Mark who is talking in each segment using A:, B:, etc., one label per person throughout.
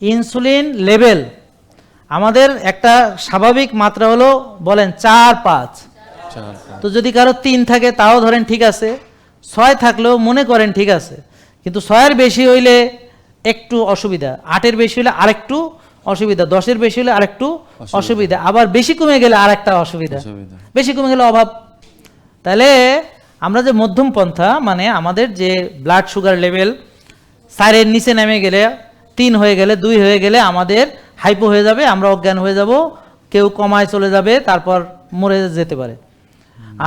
A: Insulin level. আমাদের একটা স্বাভাবিক মাত্রা হলো বলেন চার পাঁচ। তো যদি কারও তিন থাকে তাও ধরেন ঠিক আছে। ছয় থাকলেও মনে করেন ঠিক আছে। কিন্তু ছয়ের বেশি হইলে একটু অসুবিধা। আটের বেশি হলে আরেকটু অসুবিধা। দশের বেশি হলে আরেকটু অসুবিধা। আবার বেশি কমে গেলে আর একটা
B: অসুবিধা।
A: বেশি কমে গেলে অভাব। তাহলে আমরা যে মধ্যম পন্থা মানে আমাদের যে ব্লাড সুগার লেভেল সারের নিচে নেমে গেলে তিন হয়ে গেলে দুই হয়ে গেলে আমাদের হাইপো হয়ে যাবে আমরা অজ্ঞান হয়ে যাব কেউ কমায় চলে যাবে তারপর মরে যেতে পারে।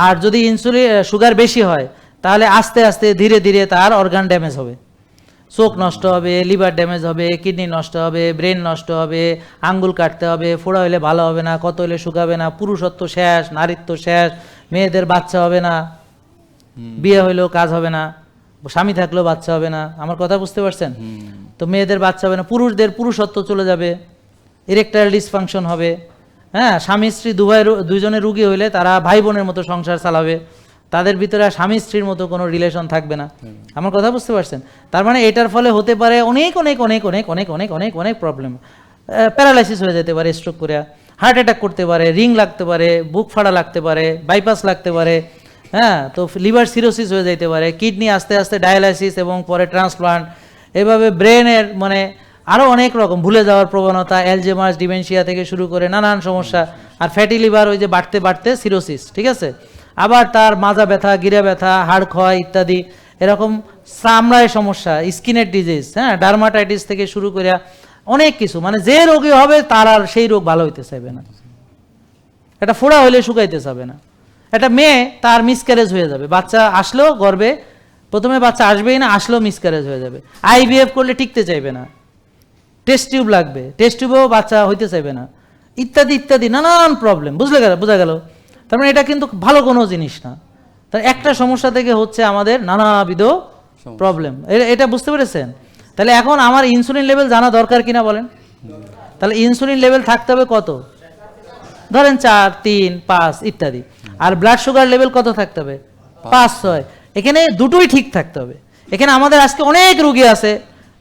A: আর যদি ইনসুলিন সুগার বেশি হয় তাহলে আস্তে আস্তে ধীরে ধীরে তার অর্গান ড্যামেজ হবে। চোখ নষ্ট হবে লিভার ড্যামেজ হবে কিডনি নষ্ট হবে ব্রেন নষ্ট হবে আঙ্গুল কাটতে হবে ফোড়া হলে ভালো হবে না কত হলে শুকাবে না পুরুষত্ব শেষ নারীত্ব শেষ মেয়েদের বাচ্চা হবে না বিয়ে হইলেও কাজ হবে না স্বামী থাকলেও বাচ্চা হবে না আমার কথা বুঝতে পারছেন? তো মেয়েদের বাচ্চা হবে না পুরুষদের পুরুষত্ব চলে যাবে ইরেকটাইল ডিসফাংশন হবে হ্যাঁ স্বামী স্ত্রী দুভাই দুজনে রুগী হইলে তারা ভাই বোনের মতো সংসার চালাবে তাদের ভিতরে স্বামী স্ত্রীর মতো কোনো রিলেশন থাকবে না। আমার কথা বুঝতে পারছেন? তার মানে এটার ফলে হতে পারে অনেক অনেক অনেক অনেক অনেক অনেক অনেক অনেক প্রবলেম প্যারালাইসিস হয়ে যেতে পারে স্ট্রোক করে হার্ট অ্যাটাক করতে পারে রিং লাগতে পারে বুক ফাড়া লাগতে পারে বাইপাস লাগতে পারে হ্যাঁ তো লিভার সিরোসিস হয়ে যেতে পারে কিডনি আস্তে আস্তে ডায়ালাইসিস এবং পরে ট্রান্সপ্লান্ট এভাবে ব্রেনের মানে আরও অনেক রকম ভুলে যাওয়ার প্রবণতা অ্যালজেমাস ডিমেনশিয়া থেকে শুরু করে নানান সমস্যা, আর ফ্যাটি লিভার ওই যে বাড়তে বাড়তে সিরোসিস, ঠিক আছে? আবার তার মাজা ব্যথা, গিরা ব্যথা, হাড় ক্ষয় ইত্যাদি, এরকম চামড়ায় সমস্যা, স্কিনের ডিজিজ হ্যাঁ? ডার্মাটাইটিস থেকে শুরু করে অনেক কিছু মানে যে রোগী হবে তার আর সেই রোগ ভালো হইতে চাইবে না। এটা ফোড়া হলে শুকাইতে চাবে না। একটা মেয়ে তার মিসক্যারেজ হয়ে যাবে, বাচ্চা আসলেও গর্বে প্রথমে বাচ্চা আসবেই না আসলেও মিসক্যারেজ হয়ে যাবে। আইভিএফ করলে টিকতে চাইবে না। টেস্ট টিউব লাগবে। টেস্ট টিউবেও বাচ্চা হইতে চাইবে না। ইত্যাদি ইত্যাদি নানান প্রবলেম বুঝলে গেল বোঝা গেল? তার মানে এটা কিন্তু ভালো কোনো জিনিস না। তার একটা সমস্যা থেকে হচ্ছে আমাদের নানাবিধ প্রবলেম এটা বুঝতে পেরেছেন? তাহলে এখন আমার ইনসুলিন লেভেল জানা দরকার কিনা বলেন? তাহলে ইনসুলিন লেভেল থাকতে হবে কত? ধরেন চার তিন পাঁচ ইত্যাদি। আর ব্লাড সুগার লেভেল কত থাকতে হবে? পাঁচ ছয়। এখানে দুটোই ঠিক থাকতে হবে। এখানে আমাদের আজকে অনেক রুগী আছে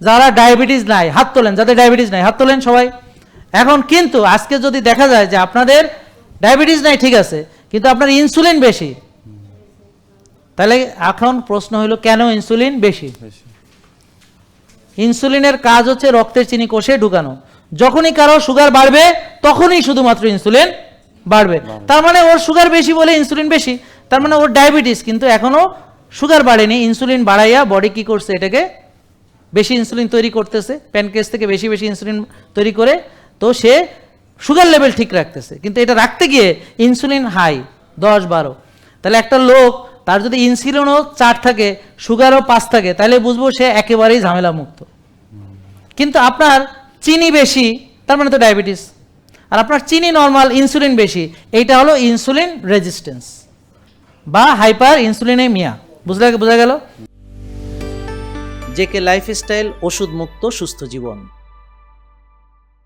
A: যারা ডায়াবেটিস নাই হাত তোলেন। যাদের ডায়াবেটিস নাই হাত তোলেন সবাই। এখন কিন্তু আজকে যদি দেখা যায় যে আপনাদের ডায়াবেটিস নাই ঠিক আছে কিন্তু আপনার ইনসুলিন বেশি তাহলে এখন প্রশ্ন হলো কেন ইনসুলিন বেশি?
B: বেশি।
A: ইনসুলিনের কাজ হচ্ছে রক্তের চিনি কোষে ঢুকানো। যখনই কারও সুগার বাড়বে তখনই শুধুমাত্র ইনসুলিন বাড়বে। তার মানে ওর সুগার বেশি বলে ইনসুলিন বেশি তার মানে ওর ডায়াবেটিস কিন্তু এখনও সুগার বাড়েনি ইনসুলিন বাড়াইয়া বডি কি করছে এটাকে? বেশি ইনসুলিন তৈরি করতেছে প্যানকেস থেকে বেশি বেশি ইনসুলিন তৈরি করে, তো সে সুগার লেভেল ঠিক রাখতেছে। কিন্তু এটা রাখতে গিয়ে ইনসুলিন হাই দশ বারো। তাহলে একটা লোক, তার যদি ইনসুলিনও চার থাকে সুগারও পাঁচ থাকে, তাহলে বুঝব সে একেবারেই ঝামেলা মুক্ত কিন্তু আপনার চিনি বেশি, তার মানে তো ডায়াবেটিস আর আপনার চিনি নর্মাল ইনসুলিন বেশি, এইটা হলো ইনসুলিন রেজিস্ট্যান্স বা হাইপার ইনসুলিনেমিয়া বুঝলে বোঝা গেল? জেকে লাইফস্টাইল ওষুধ মুক্ত সুস্থ জীবন।